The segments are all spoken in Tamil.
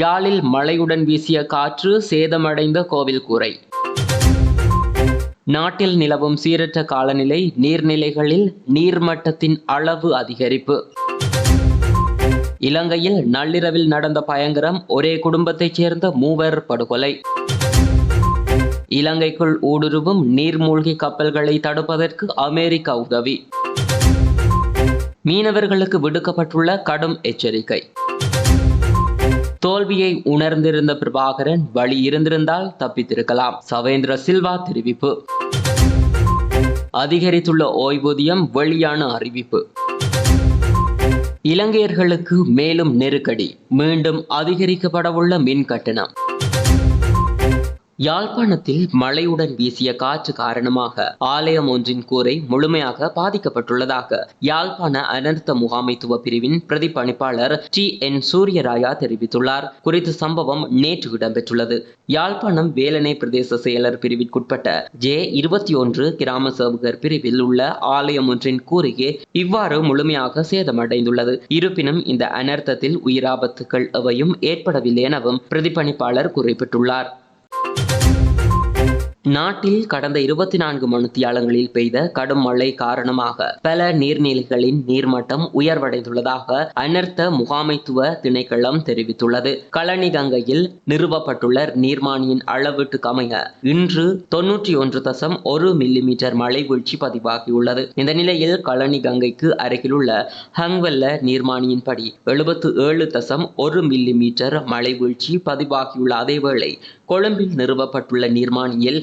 யாழில் மழையுடன் வீசிய காற்று சேதமடைந்த கோவில் கூரை நாட்டில் நிலவும் சீரற்ற காலநிலை நீர்நிலைகளில் நீர்மட்டத்தின் அளவு அதிகரிப்பு. இலங்கையில் நள்ளிரவில் நடந்த பயங்கரம் ஒரே குடும்பத்தைச் சேர்ந்த மூவர் படுகொலை. இலங்கைக்குள் ஊடுருவும் நீர்மூழ்கி கப்பல்களை தடுப்பதற்கு அமெரிக்கா உதவி. மீனவர்களுக்கு விடுக்கப்பட்டுள்ள கடும் எச்சரிக்கை. தோல்வியை உணர்ந்திருந்த பிரபாகரன் வழி இருந்திருந்தால் தப்பித்திருக்கலாம். சவேந்திர சில்வா தெரிவிப்பு. அதிகரித்துள்ள ஓய்வூதியம் வெளியான அறிவிப்பு. இலங்கையர்களுக்கு மேலும் நெருக்கடி. மீண்டும் அதிகரிக்கப்படவுள்ள மின் கட்டணம். யாழ்ப்பாணத்தில் மழையுடன் வீசிய காற்று காரணமாக ஆலயம் ஒன்றின் கூரை முழுமையாக பாதிக்கப்பட்டுள்ளதாக யாழ்ப்பாண அனர்த்த முகாமைத்துவ பிரிவின் பிரதிப்பணிப்பாளர் டி என் சூரியராயா தெரிவித்துள்ளார். குறித்த சம்பவம் நேற்று இடம்பெற்றுள்ளது. யாழ்ப்பாணம் வேலனை பிரதேச செயலர் பிரிவிற்குட்பட்ட ஜே இருபத்தி ஒன்று கிராம சேவகர் பிரிவில் உள்ள ஆலயம் ஒன்றின் கூரையே இவ்வாறு முழுமையாக சேதமடைந்துள்ளது. இருப்பினும் இந்த அனர்த்தத்தில் உயிராபத்துக்கள் எவையும் ஏற்படவில்லை எனவும் பிரதிப்பணிப்பாளர் குறிப்பிட்டுள்ளார். நாட்டில் கடந்த இருபத்தி நான்கு மணித்தியாலங்களில் பெய்த கடும் மழை காரணமாக பல நீர்நிலைகளின் நீர்மட்டம் உயர்வடைந்துள்ளதாக அனர்த்த முகாமைத்துவ திணைக்களம் தெரிவித்துள்ளது. களனி கங்கையில் நிறுவப்பட்டுள்ள நீர்மானியின் அளவீட்டுக்கு அமைய இன்று தொன்னூற்றி ஒன்று தசம் ஒரு மில்லிமீட்டர் மழை வீழ்ச்சி பதிவாகியுள்ளது. இந்த நிலையில் களனி கங்கைக்கு அருகிலுள்ள ஹங்வெல்ல நீர்மானியின்படி எழுபத்து ஏழு தசம் ஒரு மில்லிமீட்டர் மழை வீழ்ச்சி பதிவாகியுள்ள அதேவேளை கொழும்பில் நிறுவப்பட்டுள்ள நீர்மானியில்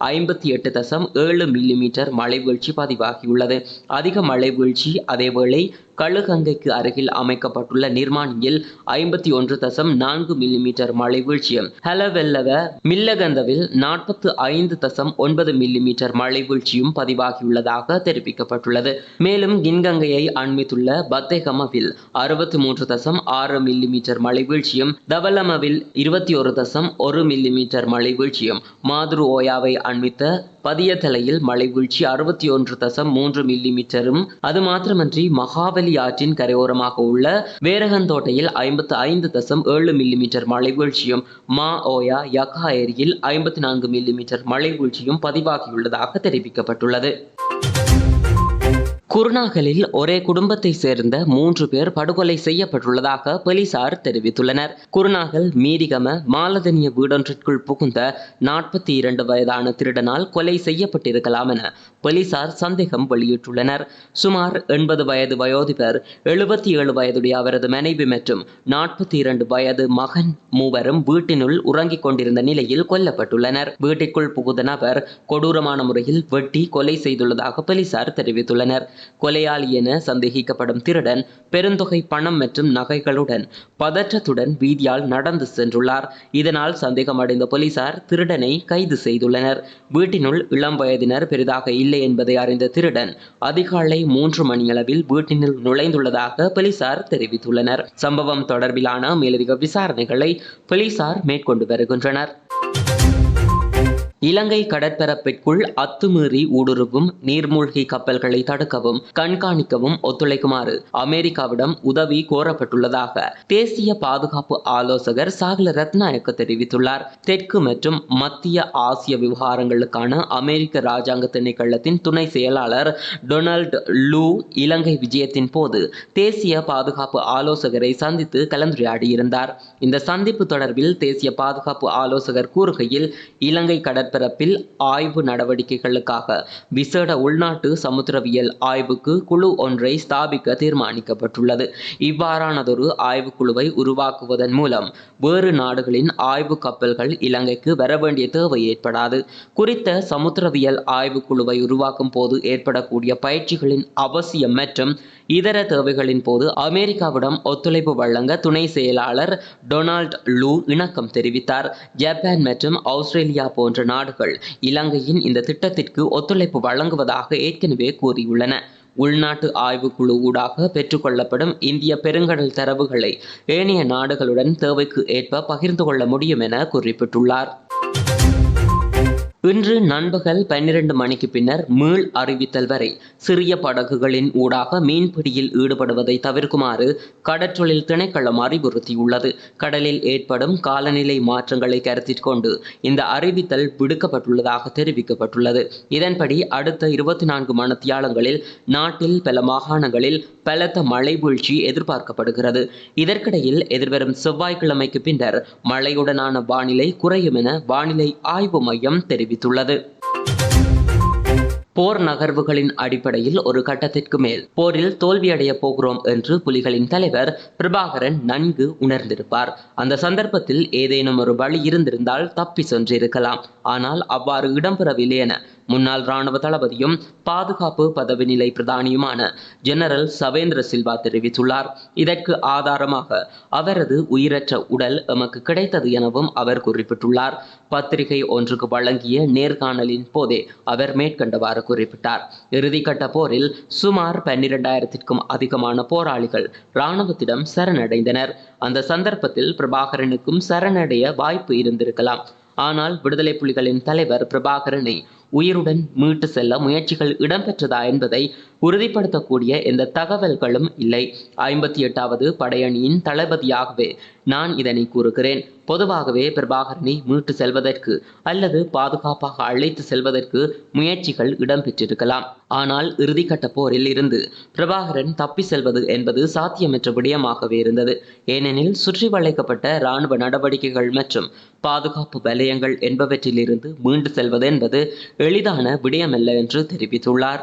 ஐம்பத்தி எட்டு தசம் ஏழு மில்லிமீட்டர் மழை வீழ்ச்சி பதிவாகியுள்ளது. அதிக மழை வீழ்ச்சி அதேவேளை கழுகங்கைக்கு அருகில் அமைக்கப்பட்டுள்ள நிர்மாணியில் ஐம்பத்தி ஒன்று தசம் நான்கு மில்லிமீட்டர் மழை வீழ்ச்சியும் ஹலவெல்லவ மில்லகந்தவில் நாற்பத்து ஐந்து தசம் ஒன்பது மில்லிமீட்டர் மழை வீழ்ச்சியும் பதிவாகியுள்ளதாக தெரிவிக்கப்பட்டுள்ளது. மேலும் கின்கங்கையை அண்மித்துள்ள பத்தேகமவில் அறுபத்தி மூன்று தசம் ஆறு மில்லிமீட்டர் மழை வீழ்ச்சியும் தவலமவில் இருபத்தி ஒரு தசம் ஒரு மில்லிமீட்டர் மழை வீழ்ச்சியும் மாதுரு ஓயாவை அண்மித்த பதியத்தலையில் மழை வீழ்ச்சி அறுபத்தி ஒன்று தசம் மூன்று மில்லி மீட்டரும் அது மாத்திரமன்றி மகாவலி ஆற்றின் கரையோரமாக உள்ள வேரகந்தோட்டையில் ஐம்பத்து ஐந்து தசம் ஏழு மில்லிமீட்டர் மழை வீழ்ச்சியும் மா ஓயா யகா ஏரியில் ஐம்பத்தி நான்கு மில்லிமீட்டர் மழை வீழ்ச்சியும் பதிவாகியுள்ளதாக தெரிவிக்கப்பட்டுள்ளது. குருநாகலில் ஒரே குடும்பத்தை சேர்ந்த மூன்று பேர் படுகொலை செய்யப்பட்டுள்ளதாக போலீசார் தெரிவித்துள்ளனர். குருநாகல் மீரிகம மாலதனிய வீடொன்றிற்குள் புகுந்த நாற்பத்தி இரண்டு வயதான திருடனால் கொலை செய்யப்பட்டிருக்கலாம் என போலீசார் சந்தேகம் வெளியிட்டுள்ளனர். சுமார் எண்பது வயது வயோதிபர் எழுபத்தி ஏழு வயதுடைய அவரது மனைவி மற்றும் நாற்பத்தி இரண்டு வயது மகன் மூவரும் வீட்டினுள் உறங்கிக் கொண்டிருந்த நிலையில் கொல்லப்பட்டுள்ளனர். வீட்டிற்குள் புகுந்த நபர் கொடூரமான முறையில் வெட்டி கொலை செய்துள்ளதாக போலீசார் தெரிவித்துள்ளனர். கொலையாளி என சந்தேகிக்கப்படும் திருடன் பெருந்தொகை பணம் மற்றும் நகைகளுடன் பதற்றத்துடன் வீதியால் நடந்து சென்றுள்ளார். இதனால் சந்தேகமடைந்த போலீசார் திருடனை கைது செய்துள்ளனர். வீட்டினுள் இளம் வயதினர் பெரிதாக இல்லை என்பதை அறிந்த திருடன் அதிகாலை மூன்று மணியளவில் வீட்டினுள் நுழைந்துள்ளதாக போலீசார் தெரிவித்துள்ளனர். சம்பவம் தொடர்பிலான மேலதிக விசாரணைகளை போலீசார் மேற்கொண்டு வருகின்றனர். இலங்கை கடற்பரப்பிற்குள் அத்துமீறி ஊடுருவும் நீர்மூழ்கி கப்பல்களை தடுக்கவும் கண்காணிக்கவும் ஒத்துழைக்குமாறு அமெரிக்காவிடம் உதவி கோரப்பட்டுள்ளதாக தேசிய பாதுகாப்பு ஆலோசகர் சாகல ரத்நாயக்க தெரிவித்துள்ளார். தெற்கு மற்றும் மத்திய ஆசிய விவகாரங்களுக்கான அமெரிக்க ராஜாங்க திணைக்களத்தின் துணை செயலாளர் டொனால்டு லூ இலங்கை விஜயத்தின் போது தேசிய பாதுகாப்பு ஆலோசகரை சந்தித்து கலந்துரையாடியிருந்தார். இந்த சந்திப்பு தொடர்பில் தேசிய பாதுகாப்பு ஆலோசகர் கூறுகையில் இலங்கை கடற் கடற்பரப்பில் ஆய்வு நடவடிக்கைகளுக்காக விசேட உள்நாட்டு சமுத்திரவியல் ஆய்வுக்கு குழு ஒன்றை ஸ்தாபிக்க தீர்மானிக்கப்பட்டுள்ளது. இவ்வாறானதொரு ஆய்வுக்குழுவை உருவாக்குவதன் மூலம் வேறு நாடுகளின் ஆய்வு கப்பல்கள் இலங்கைக்கு வர வேண்டிய தேவை ஏற்படாது. குறித்த சமுத்திரவியல் ஆய்வுக்குழுவை உருவாக்கும் போது ஏற்படக்கூடிய பயிற்சிகளின் அவசியம் மற்றும் இதர தேவைகளின் போது அமெரிக்காவிடம் ஒத்துழைப்பு வழங்க துணை செயலாளர் டொனால்ட் லூ இணக்கம் தெரிவித்தார். ஜப்பான் மற்றும் ஆஸ்திரேலியா போன்ற நாடுகள் இலங்கையின் இந்த திட்டத்திற்கு ஒத்துழைப்பு வழங்குவதாக ஏற்கனவே கூறியுள்ளன. உள்நாட்டு ஆய்வுக்குழு ஊடாக பெற்றுக்கொள்ளப்படும் இந்திய பெருங்கடல் தரவுகளை ஏனைய நாடுகளுடன் தேவைக்கு ஏற்ப பகிர்ந்து கொள்ள முடியும் என குறிப்பிட்டுள்ளார். இன்று நண்பகல் பன்னிரண்டு மணிக்கு பின்னர் மீள் அறிவித்தல் வரை சிறிய படகுகளின் ஊடாக மீன்பிடியில் ஈடுபடுவதை தவிர்க்குமாறு கடற்றொழில் திணைக்களம் அறிவுறுத்தியுள்ளது. கடலில் ஏற்படும் காலநிலை மாற்றங்களை கருத்தில் கொண்டு இந்த அறிவித்தல் விடுக்கப்பட்டுள்ளதாக தெரிவிக்கப்பட்டுள்ளது. இதன்படி அடுத்த இருபத்தி நான்கு மணத்தியாலங்களில் நாட்டில் பல மாகாணங்களில் பலத்த மழை வீழ்ச்சி எதிர்பார்க்கப்படுகிறது. இதற்கிடையில் எதிர்வரும் செவ்வாய்க்கிழமைக்கு பின்னர் மழையுடனான வானிலை குறையும் என வானிலை ஆய்வு மையம் தெரிவித்துள்ளது. போர் நகர்வுகளின் அடிப்படையில் ஒரு கட்டத்திற்கு மேல் போரில் தோல்வியடைய போகிறோம் என்று புலிகளின் தலைவர் பிரபாகரன் நன்கு உணர்ந்திருப்பார். அந்த சந்தர்ப்பத்தில் ஏதேனும் ஒரு வழி இருந்திருந்தால் தப்பி சென்றிருக்கலாம். ஆனால் அவ்வாறு இடம்பெறவில்லை என முன்னாள் ராணுவ தளபதியும் பாதுகாப்பு பதவி நிலை பிரதானியுமான ஜெனரல் சவேந்திர சில்வா தெரிவித்துள்ளார். இதற்கு ஆதாரமாக அவரது உயிரற்ற உடல் எமக்கு கிடைத்தது எனவும் அவர் குறிப்பிட்டுள்ளார். பத்திரிகை ஒன்றுக்கு வழங்கிய நேர்காணலின் போதே அவர் மேற்கண்டவாறு குறிப்பிட்டார். இறுதிக்கட்ட போரில் சுமார் பன்னிரெண்டாயிரத்திற்கும் அதிகமான போராளிகள் இராணுவத்திடம் சரணடைந்தனர். அந்த சந்தர்ப்பத்தில் பிரபாகரனுக்கும் சரணடைய வாய்ப்பு இருந்திருக்கலாம். ஆனால் விடுதலை புலிகளின் தலைவர் பிரபாகரனை உயிருடன் மீட்டு செல்ல முயற்சிகள் இடம்பெற்றதா என்பதை உறுதிப்படுத்தக்கூடிய எந்த தகவல்களும் இல்லை. ஐம்பத்தி எட்டாவது படையணியின் தளபதியாகவே நான் இதனை கூறுகிறேன். பொதுவாகவே பிரபாகரனை மீட்டு செல்வதற்கு அல்லது பாதுகாப்பாக அழைத்து செல்வதற்கு முயற்சிகள் இடம்பெற்றிருக்கலாம். ஆனால் இறுதிக்கட்ட போரில் இருந்து பிரபாகரன் தப்பி செல்வது என்பது சாத்தியமற்ற விடயமாகவே இருந்தது. ஏனெனில் சுற்றி வளைக்கப்பட்ட இராணுவ நடவடிக்கைகள் மற்றும் பாதுகாப்பு வலயங்கள் என்பவற்றிலிருந்து மீண்டு செல்வது என்பது எளிதான விடயமல்ல என்று தெரிவித்துள்ளார்.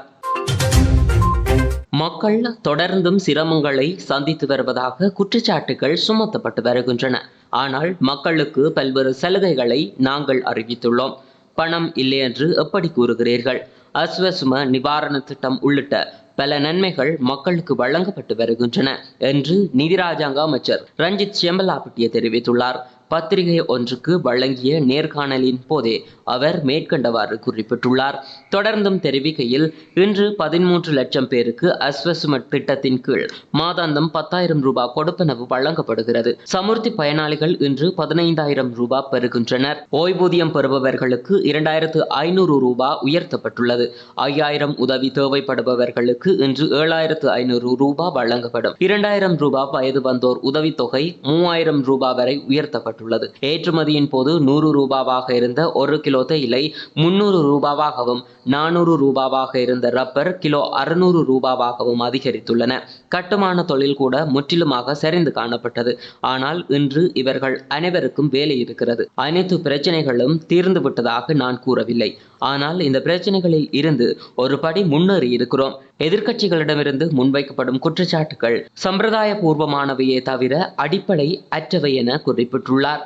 மக்கள் தொடர்ந்தும் சிரமங்களை சந்தித்து வருவதாக குற்றச்சாட்டுகள் சுமத்தப்பட்டு வருகின்றன. ஆனால் மக்களுக்கு பல்வேறு சலுகைகளை நாங்கள் அறிவித்துள்ளோம். பணம் இல்லை என்று எப்படி கூறுகிறீர்கள்? அஸ்வசும நிவாரண திட்டம் உள்ளிட்ட பல நன்மைகள் மக்களுக்கு வழங்கப்பட்டு வருகின்றன என்று நிதி ராஜாங்க அமைச்சர் ரஞ்சித் செம்பலாப்பட்டிய தெரிவித்துள்ளார். பத்திரிகை ஒன்றுக்கு வழங்கிய நேர்காணலின் போதே அவர் மேற்கண்டவாறு குறிப்பிட்டுள்ளார். தொடர்ந்தும் தெரிவிக்கையில் இன்று பதிமூன்று லட்சம் பேருக்கு அஸ்வசுமட் திட்டத்தின் கீழ் மாதாந்தம் பத்தாயிரம் ரூபாய் கொடுப்பனவு வழங்கப்படுகிறது. சமுர்த்தி பயனாளிகள் இன்று பதினைந்தாயிரம் ரூபாய் பெறுகின்றனர். ஓய்வூதியம் பெறுபவர்களுக்கு இரண்டாயிரத்து ஐநூறு ரூபாய் உயர்த்தப்பட்டுள்ளது. ஐயாயிரம் உதவி தேவைப்படுபவர்களுக்கு இன்று ஏழாயிரத்து ஐநூறு ரூபாய் வழங்கப்படும். இரண்டாயிரம் ரூபாய் வயது வந்தோர் உதவித்தொகை மூவாயிரம் ரூபாய் வரை உயர்த்தப்படும் செய்யப்பட்டுள்ளது ஏற்றுமதியின் போது நூறு ரூபாவாக இருந்த ஒரு கிலோ தேயிலை முன்னூறு ரூபாவாகவும் நானூறு ரூபாவாக இருந்த ரப்பர் கிலோ அறுநூறு ரூபாவாகவும் அதிகரித்துள்ளன. கட்டுமான தொழில் கூட முற்றிலுமாக சரிந்து காணப்பட்டது. ஆனால் இன்று இவர்கள் அனைவருக்கும் வேலை இருக்கிறது. அனைத்து பிரச்சனைகளும் தீர்ந்து விட்டதாக நான் கூறவில்லை. ஆனால் இந்த பிரச்சனைகளில் இருந்து ஒரு படி முன்னேறி இருக்கிறோம். எதிர்க்கட்சிகளிடமிருந்து முன்வைக்கப்படும் குற்றச்சாட்டுகள் சம்பிரதாய பூர்வமானவையே தவிர அடிப்படை அற்றவை என குறிப்பிட்டுள்ளார்.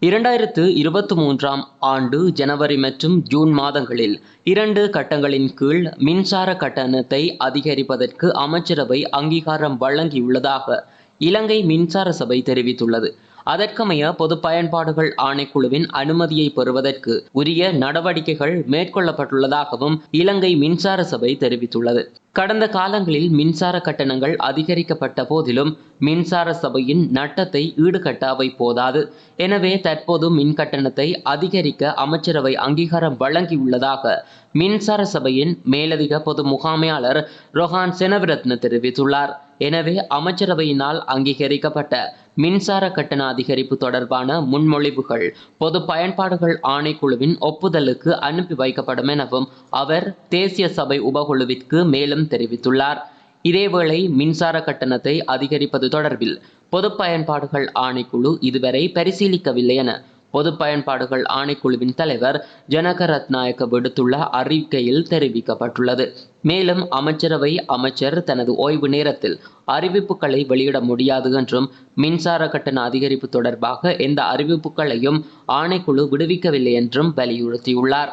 இரண்டாயிரத்து இருபத்தி மூன்றாம் ஆண்டு ஜனவரி மற்றும் ஜூன் மாதங்களில் இரண்டு கட்டங்களின் கீழ் மின்சார கட்டணத்தை அதிகரிப்பதற்கு அமைச்சரவை அங்கீகாரம் வழங்கியுள்ளதாக இலங்கை மின்சார சபை தெரிவித்துள்ளது. அதற்கமைய பொது பயன்பாடுகள் ஆணைக்குழுவின் அனுமதியை பெறுவதற்கு உரிய நடவடிக்கைகள் மேற்கொள்ளப்பட்டுள்ளதாகவும் இலங்கை மின்சார சபை தெரிவித்துள்ளது. கடந்த காலங்களில் மின்சார கட்டணங்கள் அதிகரிக்கப்பட்ட போதிலும் மின்சார சபையின் நட்டத்தை ஈடுகட்ட அவை போதாது. எனவே தற்போது மின் கட்டணத்தை அதிகரிக்க அமைச்சரவை அங்கீகாரம் வழங்கியுள்ளதாக மின்சார சபையின் மேலதிக பொது முகாமையாளர் ரொஹான் செனவிரத்ன தெரிவித்துள்ளார். எனவே அமைச்சரவையினால் அங்கீகரிக்கப்பட்ட மின்சார கட்டண அதிகரிப்பு தொடர்பான முன்மொழிவுகள் பொது பயன்பாடுகள் ஆணைக்குழுவின் ஒப்புதலுக்கு அனுப்பி வைக்கப்படும் எனவும் அவர் தேசிய சபை உபகுழுவிற்கு மேலும் தெரிவித்துள்ளார். இதேவேளை மின்சார கட்டணத்தை அதிகரிப்பது தொடர்பில் பொது பயன்பாடுகள் ஆணைக்குழு இதுவரை பரிசீலிக்கவில்லை என பொது பயன்பாடுகள் ஆணைக்குழுவின் தலைவர் ஜனக ரத்நாயக்க விடுத்துள்ள அறிக்கையில் தெரிவிக்கப்பட்டுள்ளது. மேலும் அமைச்சரவை அமைச்சர் தனது ஓய்வு நேரத்தில் அறிவிப்புகளை வெளியிட முடியாது என்றும் மின்சார கட்டண அதிகரிப்பு தொடர்பாக எந்த அறிவிப்புகளையும் ஆணைக்குழு விடுவிக்கவில்லை என்றும் வலியுறுத்தியுள்ளார்.